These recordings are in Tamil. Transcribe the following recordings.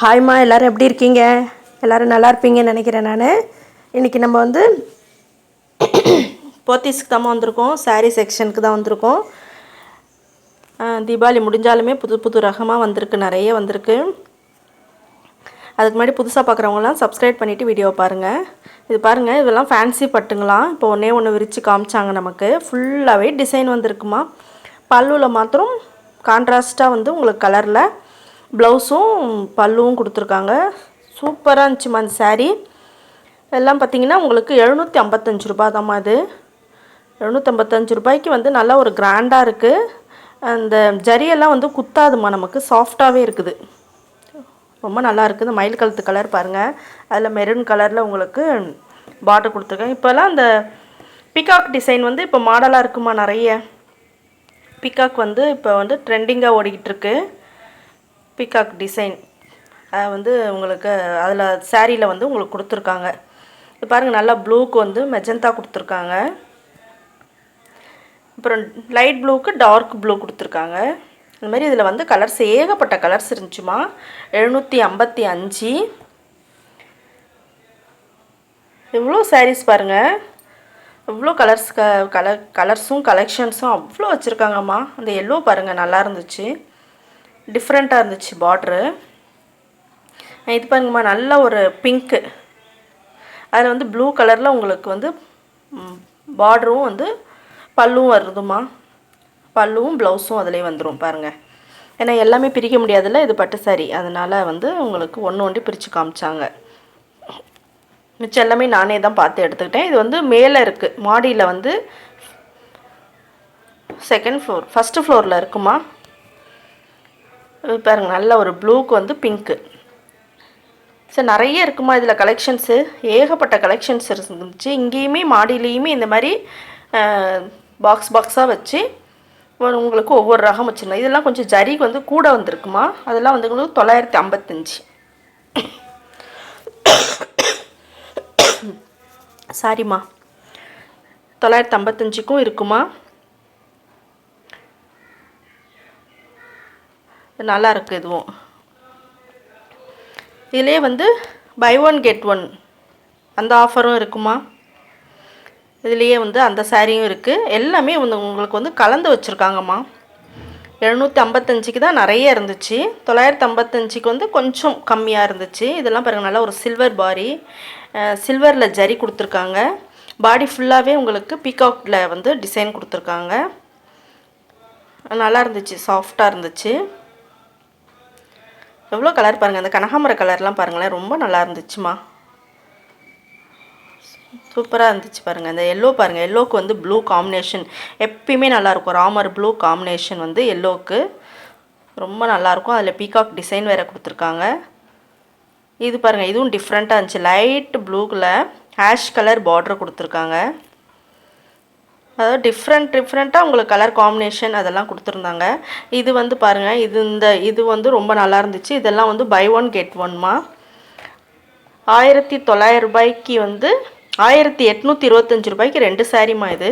ஹாய்மா எல்லோரும் எப்படி இருக்கீங்க? எல்லோரும் நல்லா இருப்பீங்கன்னு நினைக்கிறேன் நான். இன்றைக்கி நம்ம வந்து போத்தீஸ்க்கு தான் வந்திருக்கோம். சாரீ செக்ஷனுக்கு தான் வந்திருக்கோம். தீபாவளி முடிஞ்சாலுமே புது புது ரகமாக வந்திருக்கு. நிறைய வந்திருக்கு. அதுக்கு முன்னாடி புதுசாக பார்க்குறவங்களாம் சப்ஸ்கிரைப் பண்ணிவிட்டு வீடியோ பாருங்கள் இது பாருங்கள் இதெல்லாம் ஃபேன்சி பட்டுங்களாம். இப்போ ஒன்றே ஒன்று விரித்து காமிச்சாங்க நமக்கு. ஃபுல்லாகவே டிசைன் வந்திருக்குமா? பல்லுவில் மாத்திரம் கான்ட்ராஸ்ட்டாக வந்து உங்களுக்கு கலரில் ப்ளவுஸும் பல்லுவும் கொடுத்துருக்காங்க. சூப்பராக இருந்துச்சுமா அந்த சாரீ எல்லாம் பார்த்தீங்கன்னா உங்களுக்கு எழுநூற்றி ஐம்பத்தஞ்சு ரூபா தாம்மா அது எழுநூற்றம்பத்தஞ்சு ரூபாய்க்கு வந்து நல்லா ஒரு கிராண்டாக இருக்குது அந்த ஜரியெல்லாம் வந்து குத்தாதுமா நமக்கு சாஃப்டாகவே இருக்குது. ரொம்ப நல்லா இருக்குது இந்த மயில் கழுத்து கலர் பாருங்கள் அதில் மெரூன் கலரில் உங்களுக்கு பார்டர் கொடுத்துருக்கேன் இப்போல்லாம் அந்த பிகாக் டிசைன் வந்து இப்போ மாடலாக இருக்குமா நிறைய? பிகாக் வந்து இப்போ வந்து ட்ரெண்டிங்காக ஓடிக்கிட்டு இருக்குது பிகாக் டிசைன் வந்து உங்களுக்கு அதில் சாரியில் வந்து உங்களுக்கு கொடுத்துருக்காங்க. இது பாருங்கள் நல்லா ப்ளூக்கு வந்து மெஜந்தா கொடுத்துருக்காங்க. அப்புறம் லைட் ப்ளூக்கு டார்க் ப்ளூ கொடுத்துருக்காங்க. இந்த மாதிரி இதில் வந்து கலர்ஸ் ஏகப்பட்ட கலர்ஸ் இருந்துச்சுமா? எழுநூற்றி ஐம்பத்தி அஞ்சு. எவ்வளோ சாரீஸ் பாருங்கள் எவ்வளோ கலர்ஸ் க கலர் கலர்ஸும் கலெக்ஷன்ஸும் அவ்வளோ வச்சுருக்காங்கம்மா. அந்த எல்லோ பாருங்கள் நல்லா இருந்துச்சு. டிஃப்ரெண்ட்டாக இருந்துச்சு பார்ட்ரு இது பாருங்கம்மா நல்ல ஒரு பிங்க்கு அதில் வந்து ப்ளூ கலரில் உங்களுக்கு வந்து பார்டரும் வந்து பல்லுவும் வருதுமா பல்லுவும் ப்ளவுஸும் அதிலே வந்துடும் பாருங்கள் ஏன்னா எல்லாமே பிரிக்க முடியாதுல்ல இது பட்டு சாரி அதனால் வந்து உங்களுக்கு ஒன்று ஒன்றி பிரித்து காமிச்சாங்க. மிச்சம் எல்லாமே நானே தான் பார்த்து எடுத்துக்கிட்டேன். இது வந்து மேலே இருக்குது மாடியில் வந்து செகண்ட் ஃப்ளோர் ஃபஸ்ட்டு ஃப்ளோரில் இருக்குமா? இது நல்ல ஒரு ப்ளூக்கு வந்து பிங்க்கு சரி நிறைய இருக்குமா இதில் கலெக்ஷன்ஸு ஏகப்பட்ட கலெக்ஷன்ஸ் இருந்துச்சு. இங்கேயுமே மாடியிலையுமே இந்த மாதிரி பாக்ஸ் பாக்ஸாக வச்சு உங்களுக்கு ஒவ்வொரு ரகம் வச்சுருந்தோம் இதெல்லாம் கொஞ்சம் ஜரிக்கு வந்து கூட வந்திருக்குமா? அதெல்லாம் வந்து உங்களுக்கு தொள்ளாயிரத்தி ஐம்பத்தஞ்சு. சாரிம்மா தொள்ளாயிரத்தி ஐம்பத்தஞ்சுக்கும் இருக்குமா? நல்லா இருக்குது இதுவும். இதிலே வந்து பை ஒன் கெட் ஒன் அந்த ஆஃபரும் இருக்குமா? இதுலேயே வந்து அந்த சாரியும் இருக்குது எல்லாமே வந்து உங்களுக்கு வந்து கலந்து வச்சுருக்காங்கம்மா. எழுநூற்றி ஐம்பத்தஞ்சுக்கு தான் நிறைய இருந்துச்சு. தொள்ளாயிரத்தி ஐம்பத்தஞ்சுக்கு வந்து கொஞ்சம் கம்மியாக இருந்துச்சு. இதெல்லாம் பாருங்கள் நல்லா ஒரு சில்வர் பாடி சில்வரில் ஜரி கொடுத்துருக்காங்க. பாடி ஃபுல்லாகவே உங்களுக்கு பீகாக்ல வந்து டிசைன் கொடுத்துருக்காங்க. நல்லா இருந்துச்சு சாஃப்டாக இருந்துச்சு. எவ்வளோ கலர் பாருங்கள் அந்த கனகாமர கலர்லாம் பாருங்களேன் ரொம்ப நல்லா இருந்துச்சுமா. சூப்பராக இருந்துச்சு பாருங்கள் இந்த எல்லோ பாருங்கள் எல்லோக்கு வந்து ப்ளூ காம்பினேஷன் எப்பயுமே நல்லாயிருக்கும் ராமர் ப்ளூ காம்பினேஷன் வந்து எல்லோக்கு ரொம்ப நல்லாயிருக்கும் அதில் பீகாக் டிசைன் வேறு கொடுத்துருக்காங்க. இது பாருங்கள் இதுவும் டிஃப்ரெண்ட்டாக இருந்துச்சு லைட் ப்ளூக்கில் ஆஷ் கலர் பார்டர் கொடுத்துருக்காங்க. அதாவது டிஃப்ரெண்ட் டிஃப்ரெண்ட்டாக உங்களுக்கு கலர் காம்பினேஷன் அதெல்லாம் கொடுத்துருந்தாங்க. இது வந்து பாருங்கள் இது இந்த இது வந்து ரொம்ப நல்லா இருந்துச்சு. இதெல்லாம் வந்து பை ஒன் கெட் ஒன்மா ஆயிரத்தி தொள்ளாயிரம் ரூபாய்க்கு வந்து ஆயிரத்தி எட்நூற்றி இருபத்தஞ்சி ரூபாய்க்கு ரெண்டு சாரிம்மா இது?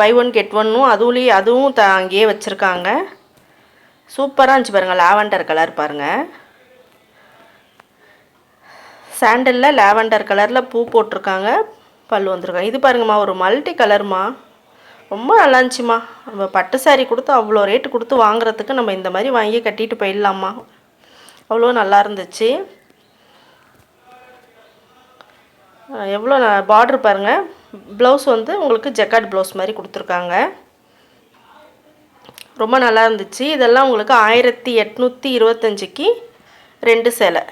பை ஒன் கெட் ஒன்னும் அதுவுலேயே அதுவும் த அங்கேயே வச்சுருக்காங்க. சூப்பராக இருந்துச்சு பாருங்கள் லாவெண்டர் கலர் பாருங்கள் சாண்டலில் லாவெண்டர் கலரில் பூ போட்டிருக்காங்க. பல் வந்திருக்காங்க. இது பாருங்கம்மா ஒரு மல்டி கலர்மா? ரொம்ப நல்லா இருந்துச்சுமா நம்ம பட்டு சாரீ கொடுத்து அவ்வளோ ரேட்டு கொடுத்து வாங்குறதுக்கு நம்ம இந்த மாதிரி வாங்கி கட்டிட்டு போயிடலாமா அவ்வளோ நல்லா இருந்துச்சு. எவ்வளோ பார்டர் பாருங்கள் ப்ளவுஸ் வந்து உங்களுக்கு ஜக்காட் ப்ளவுஸ் மாதிரி கொடுத்துருக்காங்க. ரொம்ப நல்லா இருந்துச்சு. இதெல்லாம் உங்களுக்கு ஆயிரத்தி எட்நூற்றி இருபத்தஞ்சிக்கு ரெண்டு சேலை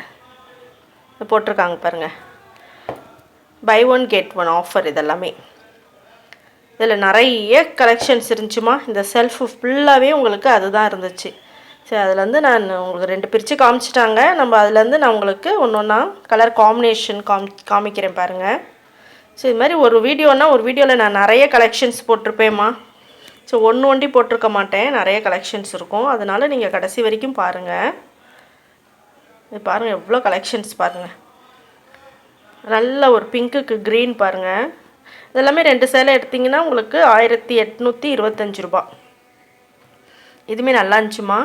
போட்டிருக்காங்க பாருங்கள் buy one get one offer இதெல்லாமே. இதில் நிறைய கலெக்ஷன்ஸ் இருந்துச்சுமா? இந்த செல்ஃப் ஃபுல்லாகவே உங்களுக்கு அதுதான் இருந்துச்சு. சரி அதுலேருந்து நான் உங்களுக்கு ரெண்டு பிரித்து காமிச்சிட்டாங்க. நம்ம அதுலேருந்து நான் உங்களுக்கு ஒன்று ஒன்றா கலர் காம்பினேஷன் காம் காமிக்கிறேன் பாருங்கள் ஸோ இது மாதிரி ஒரு வீடியோனா ஒரு வீடியோவில் நான் நிறைய கலெக்ஷன்ஸ் போட்டிருப்பேம்மா ஸோ ஒன்று ஒண்டி போட்டிருக்க மாட்டேன். நிறைய கலெக்ஷன்ஸ் இருக்கும். அதனால் நீங்கள் கடைசி வரைக்கும் பாருங்கள் இது பாருங்கள் எவ்வளோ கலெக்ஷன்ஸ் பாருங்கள் நல்ல ஒரு பிங்க்குக்கு க்ரீன் பாருங்கள் இதெல்லாமே ரெண்டு சேலை எடுத்திங்கன்னா உங்களுக்கு ஆயிரத்தி எட்நூற்றி இருபத்தஞ்சி ரூபா. இதுவுமே நல்லா இருந்துச்சுமா?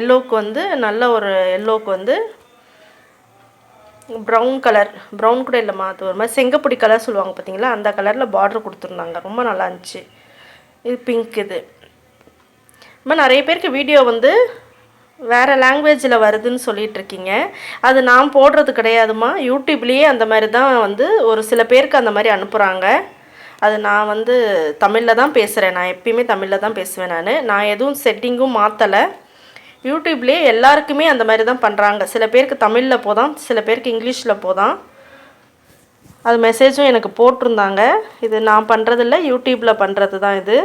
எல்லோவுக்கு வந்து நல்ல ஒரு எல்லோவுக்கு வந்து ப்ரௌன் கலர் ப்ரௌன் கூட இல்லைம்மா அது ஒரு மாதிரி செங்கப்பொடி கலர் சொல்லுவாங்க பார்த்தீங்களா அந்த கலரில் பார்டர் கொடுத்துருந்தாங்க. ரொம்ப நல்லா இருந்துச்சு. இது பிங்க் இது. இது மாதிரி நிறைய பேருக்கு வீடியோ வந்து வேறு லாங்குவேஜில் வருதுன்னு சொல்லிட்டு இருக்கீங்க அது நான் போடுறது கிடையாதுமா யூடியூப்லேயே அந்த மாதிரி தான் வந்து ஒரு சில பேருக்கு அந்த மாதிரி அனுப்புகிறாங்க அது நான் வந்து தமிழில் தான் பேசுகிறேன் நான் எப்பயுமே தமிழில் தான் பேசுவேன் நான். நான் எதுவும் செட்டிங்கும் மாற்றலை யூடியூப்லேயே எல்லாருக்குமே அந்த மாதிரி தான் பண்ணுறாங்க சில பேருக்கு தமிழில் போதான் சில பேருக்கு இங்கிலீஷில் போதான். அது மெசேஜும் எனக்கு போட்டிருந்தாங்க. இது நான் பண்ணுறதில்ல யூடியூப்பில் பண்ணுறது தான் இது.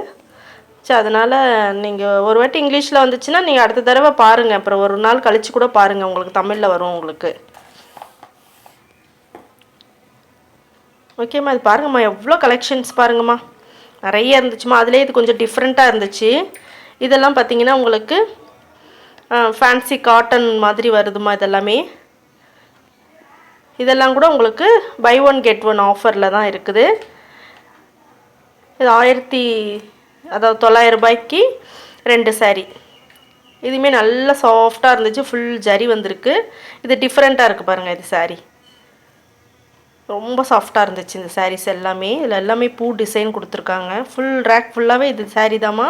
சரி அதனால் நீங்கள் ஒரு வாட்டி இங்கிலீஷில் வந்துச்சுன்னா நீங்கள் அடுத்த தடவை பாருங்கள் அப்புறம் ஒரு நாள் கழித்து கூட பாருங்கள் உங்களுக்கு தமிழில் வரும் உங்களுக்கு. ஓகேம்மா இது பாருங்கம்மா. எவ்வளோ கலெக்ஷன்ஸ் பாருங்கம்மா. நிறைய இருந்துச்சுமா அதுலேயே இது கொஞ்சம் டிஃப்ரெண்ட்டாக இருந்துச்சு. இதெல்லாம் பார்த்தீங்கன்னா உங்களுக்கு ஃபேன்சி காட்டன் மாதிரி வருதுமா இதெல்லாமே. இதெல்லாம் கூட உங்களுக்கு பை ஒன் கெட் ஒன் ஆஃபரில் தான் இருக்குது. இது ஆயிரத்தி அதாவது தொள்ளாயிரம் ரூபாய்க்கு ரெண்டு saree. இதுவுமே நல்லா சாஃப்டாக இருந்துச்சு ஃபுல் ஜரி வந்திருக்கு. இது டிஃப்ரெண்ட்டாக இருக்குது பாருங்கள் இது saree. ரொம்ப சாஃப்டாக இருந்துச்சு இந்த சாரீஸ் எல்லாமே. இதில் எல்லாமே பூ டிசைன் கொடுத்துருக்காங்க. ஃபுல் ரேக் ஃபுல்லாகவே இது சாரீ தாம்மா.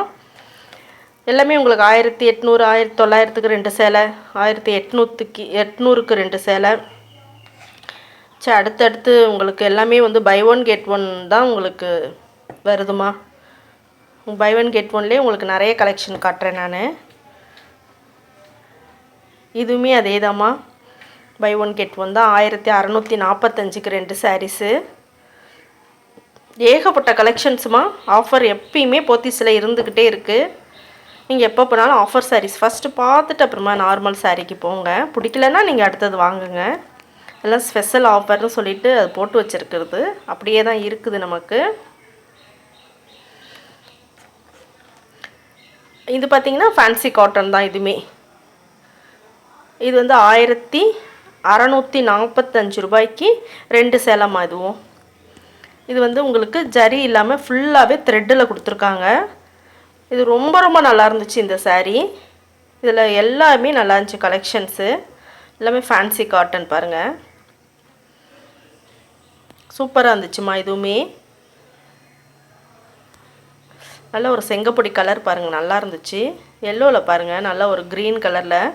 எல்லாமே உங்களுக்கு ஆயிரத்தி எட்நூறு ஆயிரத்தி தொள்ளாயிரத்துக்கு ரெண்டு சேலை ஆயிரத்தி எட்நூற்றுக்கு எட்நூறுக்கு ரெண்டு சேலை. சரி அடுத்தடுத்து உங்களுக்கு எல்லாமே வந்து பை ஒன் கெட் ஒன் தான் உங்களுக்கு வருதுமா பை ஒன் கெட் ஒன்லேயே உங்களுக்கு நிறைய கலெக்ஷன் காட்டுறேன் நான். இதுவுமே அதே தாம்மா பை ஒன் கெட் ஒன் தான் ஆயிரத்தி அறநூற்றி நாற்பத்தஞ்சுக்கு ரெண்டு சாரீஸு ஏகப்பட்ட கலெக்ஷன்ஸுமா ஆஃபர் எப்பயுமே போத்தீஸில் இருந்துக்கிட்டே இருக்குது நீங்கள் எப்போ போனாலும் ஆஃபர் சாரீஸ் ஃபஸ்ட்டு பார்த்துட்டு அப்புறமா நார்மல் சாரீக்கு போங்க. பிடிக்கலன்னா நீங்கள் அடுத்தது வாங்குங்க. எல்லாம் ஸ்பெஷல் ஆஃபர்னு சொல்லிவிட்டு அது போட்டு வச்சுருக்கிறது. அப்படியே தான் இருக்குது நமக்கு. இது பார்த்தீங்கன்னா ஃபேன்சி காட்டன் தான் இதுவுமே இது வந்து ஆயிரத்தி அறநூற்றி நாற்பத்தஞ்சு ரூபாய்க்கு ரெண்டு சேலமா இதுவும். இது வந்து உங்களுக்கு ஜரி இல்லாமல் ஃபுல்லாகவே த்ரெட்டில் கொடுத்துருக்காங்க. இது ரொம்ப ரொம்ப நல்லா இருந்துச்சு இந்த சாரீ இதில் எல்லாமே நல்லா இருந்துச்சு கலெக்ஷன்ஸு எல்லாமே ஃபேன்சி காட்டன் பாருங்கள் சூப்பராக இருந்துச்சுமா இதுவுமே. நல்ல ஒரு செங்கப்பொடி கலர் பாருங்கள் நல்லா இருந்துச்சு. எல்லோவில் பாருங்கள் நல்லா ஒரு க்ரீன் கலரில்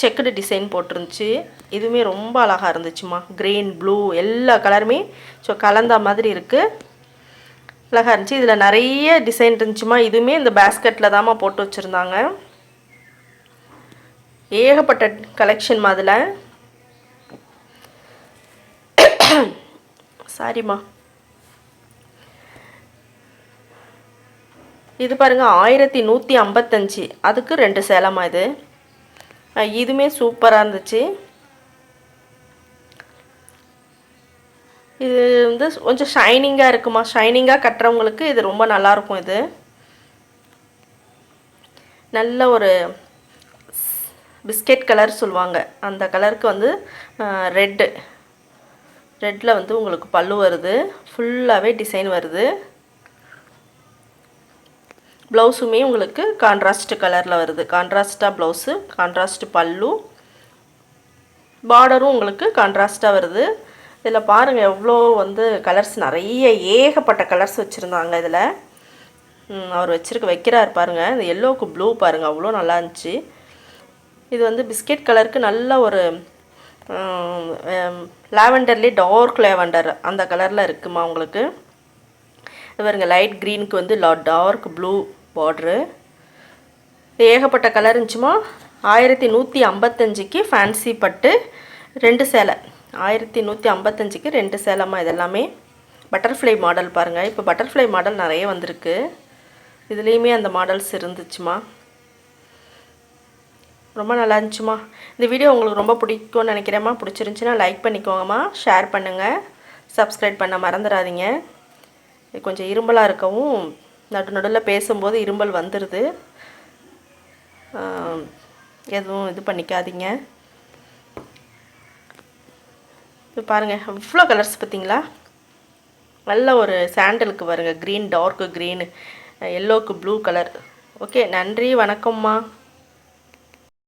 செக்குடு டிசைன் போட்டிருந்துச்சு. இதுவுமே ரொம்ப அழகாக இருந்துச்சுமா. க்ரீன் ப்ளூ எல்லா கலருமே ஸோ கலந்த மாதிரி இருக்குது அழகாக இருந்துச்சு. இதில் நிறைய டிசைன் இருந்துச்சுமா. இதுவுமே இந்த பேஸ்கெட்டில் தாம்மா போட்டு வச்சுருந்தாங்க. ஏகப்பட்ட கலெக்ஷன் அதில். சாரிம்மா இது பாருங்க ஆயிரத்தி நூற்றி ஐம்பத்தஞ்சு. அதுக்கு ரெண்டு சேலமாக இது. இதுவுமே சூப்பராக இருந்துச்சு. இது வந்து கொஞ்சம் ஷைனிங்காக இருக்குமா? ஷைனிங்காக கட்டுறவங்களுக்கு இது ரொம்ப நல்லாயிருக்கும் இது. நல்ல ஒரு பிஸ்கெட் கலர் சொல்லுவாங்க. அந்த கலருக்கு வந்து ரெட்டு. ரெட்டில் வந்து உங்களுக்கு பல்லு வருது. ஃபுல்லாகவே டிசைன் வருது. ப்ளவுஸுமே உங்களுக்கு கான்ட்ராஸ்ட் கலரில் வருது. கான்ட்ராஸ்ட்டாக ப்ளவுஸு கான்ட்ராஸ்ட் பல்லு. பார்டரும் உங்களுக்கு கான்ட்ராஸ்ட்டாக வருது. இதில் பாருங்கள் எவ்வளோ வந்து கலர்ஸ் நிறைய ஏகப்பட்ட கலர்ஸ் வச்சுருந்தாங்க இதில். அவர் வச்சுருக்க வைக்கிறார் பாருங்கள் இந்த எல்லோவுக்கு ப்ளூ பாருங்கள் அவ்வளோ நல்லா இருந்துச்சு. இது வந்து பிஸ்கெட் கலருக்கு நல்ல ஒரு லாவெண்டர்லேயே டார்க் லேவெண்டர் அந்த கலரில் இருக்குமா உங்களுக்கு? இது பாருங்க லைட் க்ரீனுக்கு வந்து டார்க் ப்ளூ பார்ட்ரு ஏகப்பட்ட கலர் இருந்துச்சுமா? ஆயிரத்தி நூற்றி ஐம்பத்தஞ்சிக்கு ஃபேன்சி பட்டு ரெண்டு சேலை. ஆயிரத்தி நூற்றி ஐம்பத்தஞ்சிக்கு ரெண்டு சேலைம்மா இதெல்லாமே. பட்டர்ஃப்ளை மாடல் பாருங்கள் இப்போ பட்டர்ஃப்ளை மாடல் நிறைய வந்திருக்கு. இதுலேயுமே அந்த மாடல்ஸ் இருந்துச்சுமா? ரொம்ப நல்லா இருந்துச்சுமா? இந்த வீடியோ உங்களுக்கு ரொம்ப பிடிக்கும்னு நினைக்கிறேம்மா. பிடிச்சிருந்துச்சின்னா லைக் பண்ணிக்கோங்கம்மா. ஷேர் பண்ணுங்கள் சப்ஸ்கிரைப் பண்ண மறந்துடாதீங்க. கொஞ்சம் இரும்பலாக இருக்கவும் நடு நடுவில் பேசும்போது இரும்பல் வந்துடுது எதுவும் இது பண்ணிக்காதீங்க. இப்போ பாருங்கள் இவ்வளோ கலர்ஸ் பார்த்தீங்களா நல்ல ஒரு சாண்டலுக்கு வருங்க க்ரீன் டார்க்கு க்ரீனு எல்லோக்கு ப்ளூ கலர் ஓகே நன்றி வணக்கம்மா.